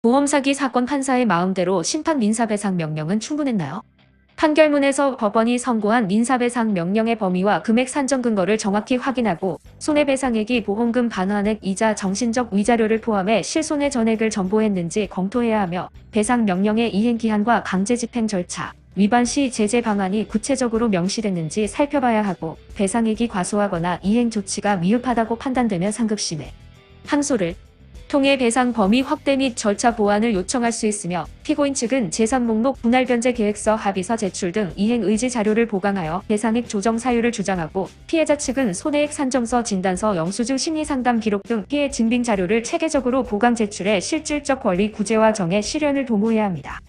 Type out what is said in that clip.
보험 사기 사건 판사의 마음대로 심판 민사배상 명령은 충분했나요? 판결문에서 법원이 선고한 민사배상 명령의 범위와 금액 산정 근거를 정확히 확인하고 손해배상액이 보험금 반환액 이자 정신적 위자료를 포함해 실손의 전액을 전보했는지 검토해야 하며 배상 명령의 이행 기한과 강제 집행 절차, 위반 시 제재 방안이 구체적으로 명시됐는지 살펴봐야 하고 배상액이 과소하거나 이행 조치가 미흡하다고 판단되면 상급심에 항소를 통해 배상 범위 확대 및 절차 보완을 요청할 수 있으며 피고인 측은 재산 목록 분할 변제 계획서 합의서 제출 등 이행 의지 자료를 보강하여 배상액 조정 사유를 주장하고 피해자 측은 손해액 산정서 진단서 영수증 심리 상담 기록 등 피해 증빙 자료를 체계적으로 보강 제출해 실질적 권리 구제와 정의 실현을 도모해야 합니다.